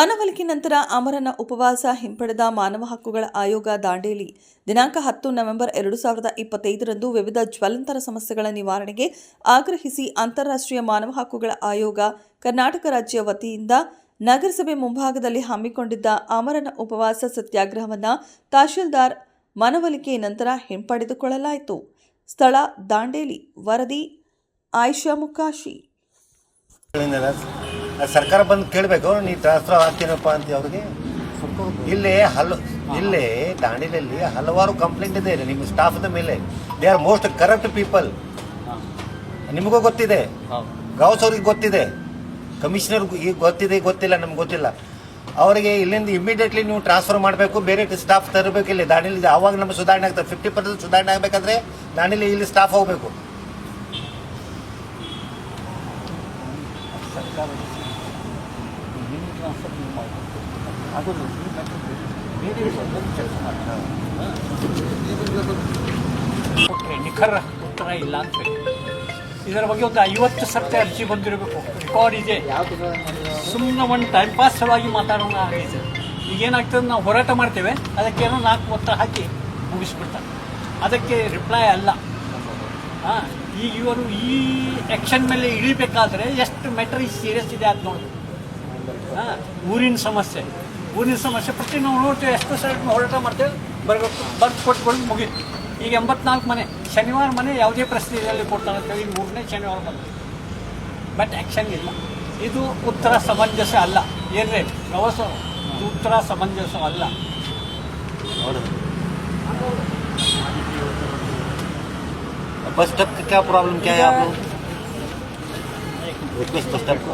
ಮನವೊಲಿಕೆ ನಂತರ ಅಮರನ ಉಪವಾಸ ಹಿಂಪಡೆದ ಮಾನವ ಹಕ್ಕುಗಳ ಆಯೋಗ ದಾಂಡೇಲಿ. ದಿನಾಂಕ ಹತ್ತು ನವೆಂಬರ್ ಎರಡು ಸಾವಿರದ ಇಪ್ಪತ್ತೈದರಂದು ವಿವಿಧ ಜ್ವಲಂತರ ಸಮಸ್ಯೆಗಳ ನಿವಾರಣೆಗೆ ಆಗ್ರಹಿಸಿ ಅಂತಾರಾಷ್ಟ್ರೀಯ ಮಾನವ ಹಕ್ಕುಗಳ ಆಯೋಗ ಕರ್ನಾಟಕ ರಾಜ್ಯ ವತಿಯಿಂದ ನಗರಸಭೆ ಮುಂಭಾಗದಲ್ಲಿ ಹಮ್ಮಿಕೊಂಡಿದ್ದ ಅಮರನ ಉಪವಾಸ ಸತ್ಯಾಗ್ರಹವನ್ನು ತಹಶೀಲ್ದಾರ್ ಮನವೊಲಿಕೆ ನಂತರ ಹಿಂಪಡೆದುಕೊಳ್ಳಲಾಯಿತು. ಸ್ಥಳ ದಾಂಡೇಲಿ, ವರದಿ, ಆಯಿಷಾ ಮುಕಾಶಿ. ಸರ್ಕಾರ ಬಂದು ಕೇಳಬೇಕು, ನೀ ಟ್ರಾನ್ಸ್ಫರ್ ಆಗ್ತೀನಪ್ಪ ಅಂತ ಅವ್ರಿಗೆ. ಇಲ್ಲಿ ಹಲ್, ಇಲ್ಲಿ ದಾಂಡೇಲಿಯಲ್ಲಿ ಹಲವಾರು ಕಂಪ್ಲೇಂಟ್ ಇದೆ ನಿಮ್ಮ ಸ್ಟಾಫ್ದ ಮೇಲೆ. They are most corrupt people ನಿಮಗೂ ಗೊತ್ತಿದೆ. ಗೌಸ್ ಅವ್ರಿಗೆ ಗೊತ್ತಿದೆ. ಕಮಿಷನರ್ ಈಗ ಗೊತ್ತಿದೆ, ಗೊತ್ತಿಲ್ಲ, ನಮ್ಗೆ ಗೊತ್ತಿಲ್ಲ. ಅವರಿಗೆ ಇಲ್ಲಿಂದ ಇಮಿಡಿಯೇಟ್ಲಿ ನೀವು ಟ್ರಾನ್ಸ್ಫರ್ ಮಾಡಬೇಕು, ಬೇರೆ ಸ್ಟಾಫ್ ತರಬೇಕು ಇಲ್ಲಿ. ದಾಂಡೇಲಿ ಆವಾಗ ನಮ್ಮ ಸುಧಾರಣೆ ಆಗ್ತದೆ. ಫಿಫ್ಟಿ ಪರ್ಸೆಂಟ್ ಸುಧಾರಣೆ ಆಗಬೇಕಾದ್ರೆ ದಾಂಡೇಲಿ ಇಲ್ಲಿ ಸ್ಟಾಫ್ ಹೋಗಬೇಕು. ಕೊಟ್ಟರೆ ನಿಖರ ಉತ್ತರ ಇಲ್ಲ ಅಂತ ಹೇಳಿ ಇದರ ಬಗ್ಗೆ ಒಂದು ಐವತ್ತು ಸರ್ತಿ ಅರ್ಜಿ ಬಂದಿರಬೇಕು ರೆಕಾರ್ಡ್ ಇದೆ ಸುಮ್ಮನೆ ಒಂದು ಟೈಮ್ ಪಾಸ್ ಆಗಿ ಮಾತಾಡೋಣ ಆಗಿದೆ ಈಗೇನಾಗ್ತದೆ ನಾವು ಹೋರಾಟ ಮಾಡ್ತೇವೆ ಅದಕ್ಕೇನೋ ನಾಲ್ಕು ಒತ್ತ ಹಾಕಿ ಮುಗಿಸ್ಬಿಡ್ತಾರೆ ಅದಕ್ಕೆ ರಿಪ್ಲೈ ಅಲ್ಲ ಹಾಂ ಈಗ ಇವರು ಈ ಆ್ಯಕ್ಷನ್ ಮೇಲೆ ಇಳಿಬೇಕಾದ್ರೆ ಎಷ್ಟು ಮೆಟ್ರ್ ಸೀರಿಯಸ್ ಇದೆ ಅದು ನೋಡಿ ಹಾಂ ಊರಿನ ಸಮಸ್ಯೆ ಊರಿನ ಸಮಸ್ಯೆ ಪ್ರತಿ ನಾವು ನೋಡ್ತೇವೆ ಎಷ್ಟು ಸಲ ಹೋರಾಟ ಮಾಡ್ತೇವೆ ಬರಬೇಕು ಬರ್ದು ಕೊಟ್ಕೊಂಡು ಮುಗೀತು ಈಗ ಎಂಬತ್ನಾಲ್ಕು ಮನೆ ಶನಿವಾರ ಮನೆ ಯಾವುದೇ ಪರಿಸ್ಥಿತಿಯಲ್ಲಿ ಕೊಡ್ತಾರೆ ಅಂತೇಳಿ ಈಗ ಮೂರನೇ ಶನಿವಾರ ಬಂತು ಬಟ್ ಆ್ಯಕ್ಷನ್ ಇಲ್ಲ ಇದು ಉತ್ತರ ಸಮಂಜಸ ಅಲ್ಲ ಏನ್ರಿ ಪ್ರವಾಸ ಇದು ಉತ್ತರ ಸಮಂಜಸ ಅಲ್ಲ बस स्टॉप का क्या प्रॉब्लम क्या है आप लोग रिक्वेस्ट बस स्टॉप को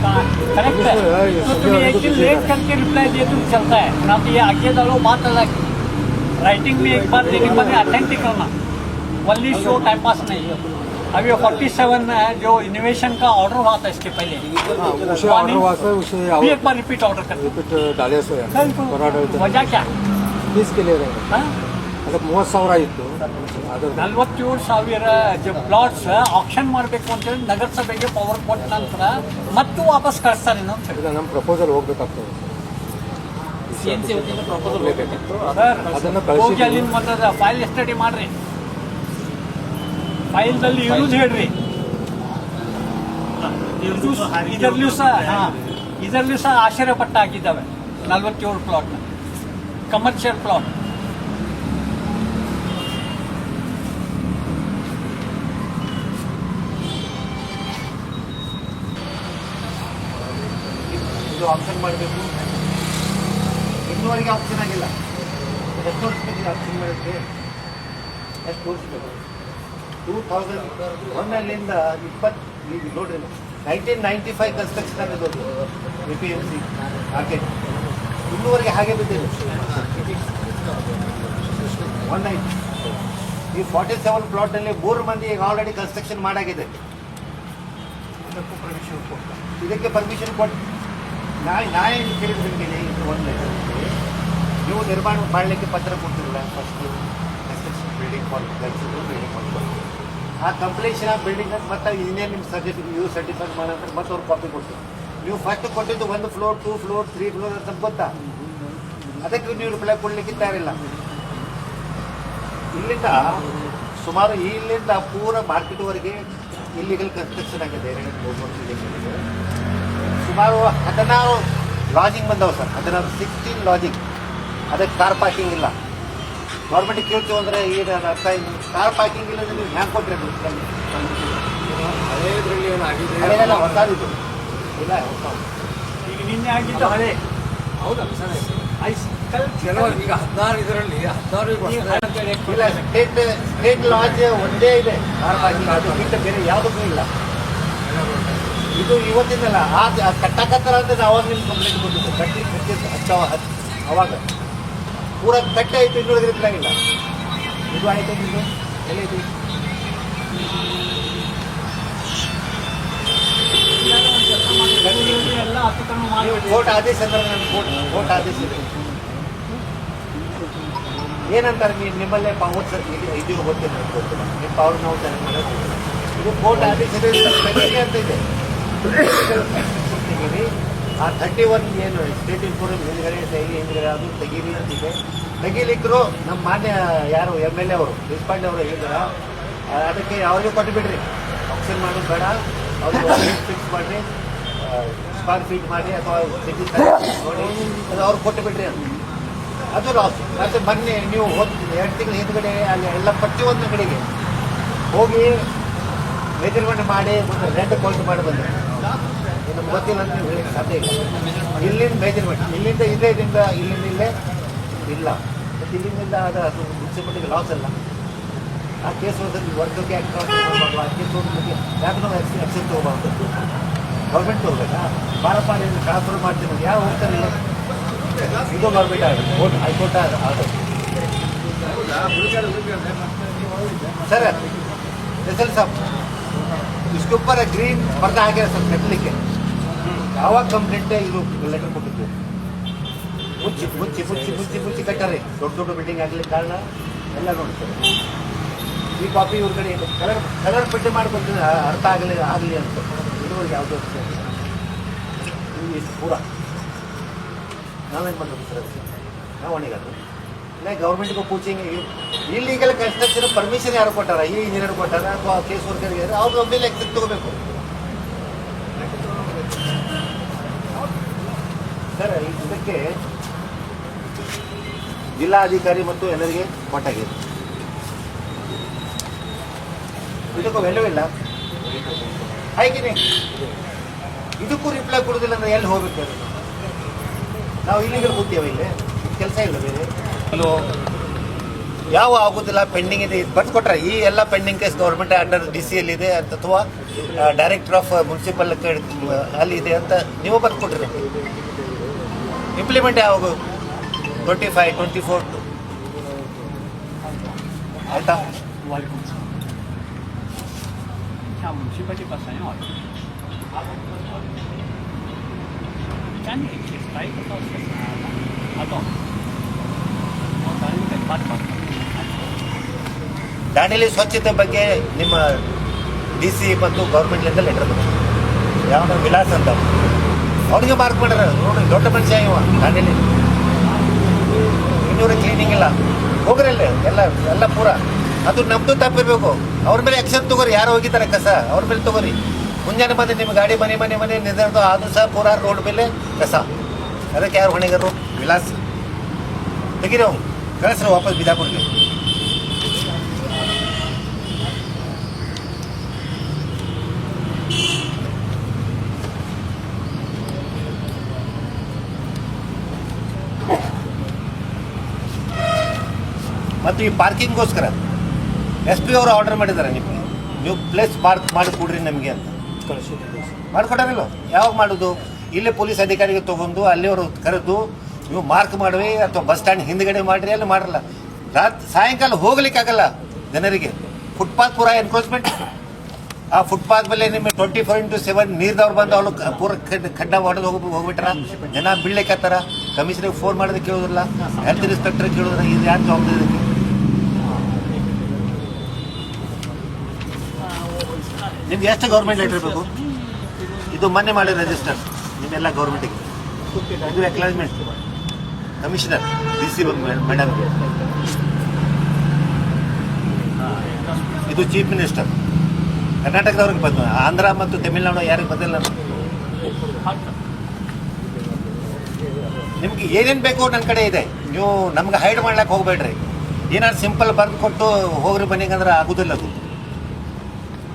करेक्ट है तो तुम्हें एक दिन लेट करके रिप्लाई दिए तुम चलता है ना तो ये आगे डालो बात अलग राइटिंग भी एक बार देने पर अटेंटिक करना वनली शो टाइम पास नहीं है अभी फोर्टी सेवन है जो इनोवेशन का ऑर्डर हुआ था इसके पहले उसे उसे भी एक बार रिपीट ऑर्डर कर रिपीट डाले वजह क्या किसके लिए रहेगा ಅದಕ್ಕೆ ಮೂವತ್ತು ಸಾವಿರ ಇತ್ತು. ಅದು ನಲ್ವತ್ತೇಳು ಸಾವಿರ ಪ್ಲಾಟ್ಸ್ ಆಕ್ಷನ್ ಮಾಡಬೇಕು ಅಂತೇಳಿ ನಗರಸಭೆಗೆ ಪವರ್ ಕೊಟ್ಟ ನಂತರ ಮತ್ತೆ ವಾಪಸ್ ಕಳಿಸ್ತಾರೆ ಇನ್ನೊಂದು ನಮ್ಮ ಪ್ರಪೋಸಲ್ ಹೋಗ್ಬೇಕಾಗ್ತದೆ. ಸರ್ ಅದನ್ನ ಹೋಗಿ ಕಳಿಸಿ ಅಲ್ಲಿಂದ ಬಂದದ ಫೈಲ್ ಸ್ಟಡಿ ಮಾಡ್ರಿ. ಫೈಲ್ದಲ್ಲಿ ಯೂಸ್ ಹೇಳ್ರಿ. ಇದರಲ್ಲೂ ಸಹ ಹಾ, ಇದರಲ್ಲೂ ಸಹ ಆಶ್ಚರ್ಯ ಪಟ್ಟ ಹಾಕಿದ್ದಾವೆ. ನಲ್ವತ್ತೇಳು ಪ್ಲಾಟ್ ಕಮರ್ಷಿಯಲ್ ಪ್ಲಾಟ್ ಇದು ಆಪ್ಷನ್ ಮಾಡಬೇಕು. ಇನ್ನೂವರೆಗೆ ಆಪ್ಷನ್ ಆಗಿಲ್ಲ. ಎಷ್ಟು ವರ್ಷಕ್ಕೆ ಆಪ್ಷನ್ ಮಾಡೋಕ್ಕೆ ಎಷ್ಟು ತೋರಿಸ್ಬೇಕು ಟೂ ತೌಸಂಡ್ ಒನ್ನಲ್ಲಿಂದ ಇಪ್ಪತ್ತು ಈಗ ನೋಡ್ರಿ ನೈನ್ಟೀನ್ ನೈಂಟಿ ಫೈವ್ ಕನ್ಸ್ಟ್ರಕ್ಷನ್ ಆಗಿರೋದು ಎ ಪಿ ಎಂ ಸಿ ಹಾಗೆ ಇನ್ನೂವರೆಗೆ ಹಾಗೆ ಬಿದ್ದಿದೆ. ಒನ್ ನೈನ್ ಈ ಫಾರ್ಟಿ ಸೆವೆನ್ ಪ್ಲಾಟ್ನಲ್ಲಿ ಮೂರು ಮಂದಿ ಈಗ ಆಲ್ರೆಡಿ ಕನ್ಸ್ಟ್ರಕ್ಷನ್ ಮಾಡಾಗಿದೆ. ಇದಕ್ಕೂ ಪರ್ಮಿಷನ್ ಕೊಟ್ಟು ಇದಕ್ಕೆ ಪರ್ಮಿಷನ್ ಕೊಟ್ಟು ನಾಳೆ ನಾಳೆ ಕೇಳಿದ್ರೆ ಇದು ಒಂದು ನೀವು ನಿರ್ಮಾಣ ಮಾಡಲಿಕ್ಕೆ ಪತ್ರ ಕೊಟ್ಟಿರಲ್ಲ ಫಸ್ಟ್ ಕನ್ಸ್ಟ್ರಕ್ಷನ್ ಬಿಲ್ಡಿಂಗ್ ಬಿಲ್ಡಿಂಗ್ ಮಾಡ್ಕೊಂಡು ಆ ಕಂಪ್ಲೀಷನ್ ಆ ಬಿಲ್ಡಿಂಗ್ ಅಂತ ಮತ್ತೆ ಇಂಜಿನಿಯರ್ ನಿಮ್ಮ ಸರ್ಟಿಫಿಕೇಟ್ ನೀವು ಸರ್ಟಿಫೈಡ್ ಮಾಡಂದ್ರೆ ಮತ್ತೆ ಅವ್ರು ಕಾಪಿ ಕೊಡ್ತೀವಿ ನೀವು ಫಸ್ಟ್ ಕೊಟ್ಟಿದ್ದು ಒಂದು floor two floor three floor ಅಂತ ಗೊತ್ತಾ? ಅದಕ್ಕೆ ನೀವು ರಿಪ್ಲೈ ಕೊಡ್ಲಿಕ್ಕೆ ತಯಾರಿಲ್ಲ ಇಲ್ಲಿಂದ ಸುಮಾರು ಇಲ್ಲಿಂದ ಪೂರ ಮಾರ್ಕೆಟ್ವರೆಗೆ ಇಲ್ಲಿಗಲ್ ಕನ್ಸ್ಟ್ರಕ್ಷನ್ ಆಗಿದೆ. ಎರಡು ಮೂರು. ಸುಮಾರು ಹದಿನಾರು ಲಾಜಿಂಗ್ ಬಂದವು ಸರ್. ಹದಿನಾರು ಸಿಕ್ಸ್ಟೀನ್ ಲಾಜಿಂಗ್ ಅದಕ್ಕೆ ಕಾರ್ ಪಾರ್ಕಿಂಗ್ ಇಲ್ಲ. ಗೌರ್ಮೆಂಟಿಗೆ ಕೇಳ್ತೀವಿ ಅಂದರೆ ಈಗ ಅರ್ಥ ಕಾರ್ ಪಾರ್ಕಿಂಗ್ ಇಲ್ಲ ನೀವು ಹ್ಯಾಂಗೆ ಕೊಟ್ಟರೆ ಹಳೇದ್ರಲ್ಲಿ ಇಲ್ಲ ಹೊಸ. ಈಗ ನಿನ್ನೆ ಆಗಿದ್ದು ಹಳೆ. ಹೌದಾ ಸರ್. ಕೆಲವರು ಈಗ ಹದಿನಾರು ಇದರಲ್ಲಿ ಹದಿನಾರು ಇಲ್ಲ ಸ್ಟೇಟ್ ಸ್ಟೇಟ್ ಲಾಜ್ ಒಂದೇ ಇದೆ. ಕಾರ್ ಪಾರ್ಕಿಂಗ್ ಬೇರೆ ಯಾವುದಕ್ಕೂ ಇಲ್ಲ. ಇದು ಇವತ್ತಿನಲ್ಲ ಆ ಕಟ್ಟಕತ್ತರ ಅಂತ ಅವಾಗ ನಿಮ್ಮ ಕಂಪ್ಲೇಂಟ್ ಬಂದಿತ್ತು ಕಟ್ಟಿ ಕಟ್ಟಿ ಹಚ್ಚವ ಅವಾಗ. ಪೂರ ಕಟ್ಟೆ ಆಯಿತು ಇನ್ನೂರು ಇಲ್ಲ ಇದು ಆಯಿತು ಇದು ಎಲ್ಲಿದೆ? ಕೋರ್ಟ್ ಆದೇಶ ಅಂದ್ರೆ ನನ್ನ ಕೋರ್ಟ್ ಕೋರ್ಟ್ ಆದೇಶ ಇದೆ. ಏನಂತಾರೆ ನೀವು ನಿಮ್ಮಲ್ಲೇ ಪವರ್ ಇದು ಗೊತ್ತಿಲ್ಲ ಗೊತ್ತಿಲ್ಲ. ನಿಮ್ಮ ಪವರ್ ನಾವು ಮಾಡೋದು ಇದು ಕೋರ್ಟ್ ಆದೇಶ ಇದೆ ಅಂತ ಇದೆ. ಆ ಥರ್ಟಿ ಒನ್ ಏನು ಸ್ಟೇಟ್ ಇನ್ಶೂರೆನ್ಸ್ ಹಿಂದ್ಗಡೆ ತೆಗಿ ಹಿಂದ್ಗಡೆ ಅದು ತೆಗೀರಿ ಅಂತಿದೆ. ತೆಗೀಲಿಕ್ಕರು ನಮ್ಮ ಮಾನ್ಯ ಯಾರು ಎಂ ಎಲ್ ಎ ಅವರು, ದೇಶಪಾಂಡೆ ಅವರು ಹೇಳಿದಾರ ಅದಕ್ಕೆ ಅವ್ರಿಗೆ ಕೊಟ್ಟು ಬಿಡ್ರಿ. ಆಪ್ಷನ್ ಮಾಡೋದು ಬೇಡ. ಅವರು ಫಿಕ್ಸ್ ಮಾಡಿರಿ. ಸ್ಕ್ವೇರ್ ಫೀಟ್ ಮಾಡಿ ಅಥವಾ ಸಿಟಿ ನೋಡಿ, ಅದು ಅವ್ರು ಕೊಟ್ಟು ಬಿಡ್ರಿ ಅಂತ. ಅದು ಲಾಸ್ ಮತ್ತೆ ಮೊನ್ನೆ ನೀವು ಹೋಗ್ತೀನಿ ಎರಡು ತಿಂಗಳ ಹಿಂದ್ಗಡೆ ಅಲ್ಲಿ ಎಲ್ಲ ಪ್ರತಿಯೊಂದು ಕಡೆಗೆ ಹೋಗಿ ಮೆಜರ್ಮೆಂಟ್ ಮಾಡಿ ಒಂದು ರೆಂಟ್ ಕೌಂಟ್ ಮಾಡಿ ಬಂದ್ರೆ. ನಿಮಗೆ ಗೊತ್ತಿಲ್ಲ ಅಂತ ನೀವು ಹೇಳಕ್ಕೆ ಸಾಧ್ಯ ಇಲ್ಲ ಇಲ್ಲಿಂದ ಮೇಜರ್ಮೆಂಟ್ ಇಲ್ಲಿಂದ ಇಲ್ಲೇ ಇದರಿಂದ ಇಲ್ಲಿಂದ ಇಲ್ಲೇ ಇಲ್ಲ. ಮತ್ತು ಇಲ್ಲಿಂದ ಆಗ ಅದು ಮುನ್ಸಿಪಾಲಿಟಿಗೆ ಲಾಸ್ ಅಲ್ಲ. ಆ ಕೇಸ್ ಹೋದಲ್ಲಿ ವರ್ಗಕ್ಕೆ ಆ್ಯಕ್ಟ್ ಮಾಡಬಾರ್ದು ಆ ಕೇಸ್ ಹೋಗೋದಕ್ಕೆ ಯಾಕೆ ನಾವು ಎಕ್ಸ್ ಎಕ್ಸೆಪ್ಟ್ ಹೋಗಬಾರ್ದು ಗೌರ್ಮೆಂಟ್ ಹೋಗ್ಬೇಕಾ ಬಾರಪ್ಪ ನೀವು ಟ್ರಾನ್ಸ್ಫರ್ ಮಾಡ್ತೀನಿ ಯಾವ ಹೋಗ್ತಾರಿಲ್ಲ ಇದು ಗೌರ್ಮೆಂಟ್ ಆಗುತ್ತೆ ಕೋರ್ಟ್ ಹೈಕೋರ್ಟ್ ಆಗುತ್ತೆ ಸರ್. ಎಸ್ ಎಲ್ ಸಾಬ್ ಇಷ್ಟೊಬ್ಬರ ಗ್ರೀನ್ ಬರ್ತಾ ಹಾಕಿದ್ರೆ ಸ್ವಲ್ಪ ಕಟ್ಟಲಿಕ್ಕೆ ಯಾವಾಗ ಕಂಪ್ಲೀಟ್ ಇದು ಲೆಟರ್ ಕೊಟ್ಟಿದ್ದು? ಮುಚ್ಚಿ ಮುಚ್ಚಿ ಮುಚ್ಚಿ ಮುಚ್ಚಿ ಮುಚ್ಚಿ ಕಟ್ಟಾರೆ. ದೊಡ್ಡ ದೊಡ್ಡ ಬಿಲ್ಡಿಂಗ್ ಆಗ್ಲಿಕ್ಕೆ ಕಾರಣ? ಎಲ್ಲ ನೋಡ್ತಾರೆ ಈ ಕಾಪಿ ಇವ್ರ ಕಡೆ ಕಲರ್ ಕಲರ್ ಪಟ್ಟಿ ಮಾಡ್ಕೊತೀನಿ ಅರ್ಥ ಆಗಲಿ ಆಗಲಿ ಅಂತ. ಇದುವರೆಗೆ ಯಾವುದೋ ಪೂರ. ನಾವೇನು ಮಾಡ್ಬೇಕು ಸರ್ ನಾವು ಒಣಗಾದ್ರೆ ಗೌರ್ಮೆಂಟ್ಗೂ ಕೋಚಿಂಗ್ ಇಲ್ಲಿಗಲ್ ಕನ್ಸ್ಟ್ರಕ್ಷನ್ ಪರ್ಮಿಷನ್ ಯಾರು ಕೊಟ್ಟಾರ? ಈ ಇಂಜಿನಿಯರ್ ಕೊಟ್ಟಾರ? ಅಥವಾ ಕೇಸ್ ವರ್ಕರ್ಗೆ ಅವ್ರ ಒಮ್ಮೆ ಎಕ್ಸೆಪ್ಟ್ ತಗೋಬೇಕು. ಸರ್ ಇದಕ್ಕೆ ಜಿಲ್ಲಾಧಿಕಾರಿ ಮತ್ತು ಎಲ್ಲರಿಗೆ ಕೊಟ್ಟಾಗಿದೆ ಇದಕ್ಕೂ ಇಲ್ಲ. ಹಾಗೇನೆ ಇದಕ್ಕೂ ರಿಪ್ಲೈ ಕೊಡೋದಿಲ್ಲ ಅಂದ್ರೆ ಎಲ್ಲಿ ಹೋಗ್ಬೇಕು? ನಾವು ಇಲ್ಲಿಗೆ ಕೂತೀವ ಇಲ್ಲಿ. ಕೆಲಸ ಇಲ್ಲ ಬೇರೆ. ಯಾವ ಆಗೋದಿಲ್ಲ ಪೆಂಡಿಂಗ್ ಇದೆ. ಬರ್ದು ಕೊಟ್ರೆ ಈ ಎಲ್ಲ pending case government under D C L ಇದೆ ಅಂತ ಅಥವಾ ಡೈರೆಕ್ಟರ್ ಆಫ್ ಮುನ್ಸಿಪಲ್ ಅಲ್ಲಿ ಇದೆ ಅಂತ ನೀವು ಬರ್ದು ಕೊಟ್ರಿ ಇಂಪ್ಲಿಮೆಂಟ್ ಯಾವಾಗ ಟ್ವೆಂಟಿ ಫೈವ್ ಟ್ವೆಂಟಿ ಫೋರ್ ಆಯ್ತಾ ಮುನ್ಸಿಪಾಲಿಟಿ ಬಸ್ ದಾಂಡೇಲಿ ಸ್ವಚ್ಛತೆ ಬಗ್ಗೆ ನಿಮ್ಮ ಡಿ ಸಿ ಮತ್ತು ಗೌರ್ಮೆಂಟ್ಲಿಂದ ಲೆಟರ್ ಬಂತು ಯಾವ ವಿಲಾಸ್ ಅಂತ. ಅವ್ರಿಗೆ ಮಾರ್ಕ್ ಮಾಡ್ಯಾರ ನೋಡಿ, ದೊಡ್ಡ ಮನುಷ್ಯ ಇವ ದಾಂಡೇಲಿ ಇನ್ನೂರ ಕ್ಲೀನಿಂಗ್ ಇಲ್ಲ. ಹೋಗ್ರಿ ಅಲ್ಲಿ, ಎಲ್ಲ ಎಲ್ಲ ಪೂರ. ಅದು ನಮ್ದು ತಪ್ಪಿರ್ಬೇಕು. ಅವ್ರ ಮೇಲೆ ಆ್ಯಕ್ಷನ್ ತಗೋರಿ, ಯಾರು ಹೋಗಿದ್ದಾರೆ ಕಸ, ಅವ್ರ ಮೇಲೆ ತಗೋರಿ. ಮುಂಜಾನೆ ಬಂದು ನಿಮ್ಮ ಗಾಡಿ, ಮನೆ ಮನೆ ಮನೆ, ನಿಂದಿರ್ದು ಆದರೂ ಸಹ ಪೂರ ರೋಡ್ ಮೇಲೆ ಕಸ. ಅದಕ್ಕೆ ಯಾರು ಹೊಣೆಗರು ವಿಲಾಸ್ ತೆಗಿರಿ ಅವ್ನು. ಕಳಿಸ್ರಿ ವಾಪಸ್ ಬಿಜಾಪುರ್ಗೆ ಮತ್ತು ಈ ಪಾರ್ಕಿಂಗ್ಗೋಸ್ಕರ ಎಸ್ ಪಿ ಅವರು ಆರ್ಡರ್ ಮಾಡಿದ್ದಾರೆ ನಿಮಗೆ. ನೀವು ಪ್ಲೇಸ್ ಪಾರ್ಕ್ ಮಾಡಿ ಕೊಡ್ರಿ ನಮಗೆ ಅಂತ. ಮಾಡ್ಕೊಟ್ಟಾರಿಲ್ಲ ಯಾವಾಗ ಮಾಡೋದು? ಇಲ್ಲೇ ಪೊಲೀಸ್ ಅಧಿಕಾರಿಗೆ ತೊಗೊಂಡು ಅಲ್ಲಿಯವರು ಕರೆದು ನೀವು ಮಾರ್ಕ್ ಮಾಡುವೆ ಅಥವಾ ಬಸ್ ಸ್ಟ್ಯಾಂಡ್ ಹಿಂದ್ಗಡೆ ಮಾಡ್ರಿ, ಅಲ್ಲಿ ಮಾಡಲ್ಲ ರಾತ್ ಸಾಯಂಕಾಲ ಹೋಗ್ಲಿಕ್ಕಾಗಲ್ಲ ಜನರಿಗೆ. ಫುಟ್ಪಾತ್ ಪೂರ ಎನ್ಕ್ರೋಚ್ಮೆಂಟ್ ಆ ಫುಟ್ಪಾತ್ ಮೇಲೆ ನಿಮಗೆ ಟ್ವೆಂಟಿ ಫೋರ್ ಇಂಟು ಸೆವೆನ್ ನೀರ್ದವ್ರು ಬಂದು ಅವ್ರು ಪೂರ ಖಡ್ ಖಡ್ಡ ಹೊಡೆದು ಹೋಗಿ ಹೋಗ್ಬಿಟ್ರ. ಜನ ಬೀಳ್ಲಿಕ್ಕತ್ತಾರ ಕಮಿಷನರ್ಗೆ ಫೋನ್ ಮಾಡೋದಕ್ಕೆ ಕೇಳೋದಿಲ್ಲ. ಹೆಲ್ತ್ ಇನ್ಸ್ಪೆಕ್ಟರ್ ಕೇಳೋದಿಲ್ಲ. ಇದು ಯಾರು ಜವಾಬ್ದಾರಿ ಇದಕ್ಕೆ? ನಿಮ್ಗೆ ಎಷ್ಟು ಗೌರ್ಮೆಂಟ್ ಲೆಟರ್ ಬೇಕು? ಇದು ಮೊನ್ನೆ ಮಾಡಿ ರಿಜಿಸ್ಟರ್ ನಿಮ್ಮೆಲ್ಲ ಗೌರ್ಮೆಂಟಿಗೆ ಇದು acknowledgement commissioner, D C madam ಇದು ಚೀಫ್ ಮಿನಿಸ್ಟರ್. ಕರ್ನಾಟಕದವ್ರಿಗೆ ಬಂದ ಆಂಧ್ರ ಮತ್ತು ತಮಿಳುನಾಡು ಯಾರಿಗೆ ಬಂದಿಲ್ಲ ನಿಮ್ಗೆ ಏನೇನು ಬೇಕು ನನ್ನ ಕಡೆ ಇದೆ. ನೀವು ನಮ್ಗೆ ಹೈಡ್ ಮಾಡ್ಲಿಕ್ಕೆ ಹೋಗ್ಬೇಡ್ರಿ. ಏನಾದ್ರು ಸಿಂಪಲ್ ಬರ್ದು ಕೊಟ್ಟು ಹೋಗ್ರಿ ಮನೆಗೆ ಅಂದ್ರೆ ಆಗುದಿಲ್ಲ ಅದು.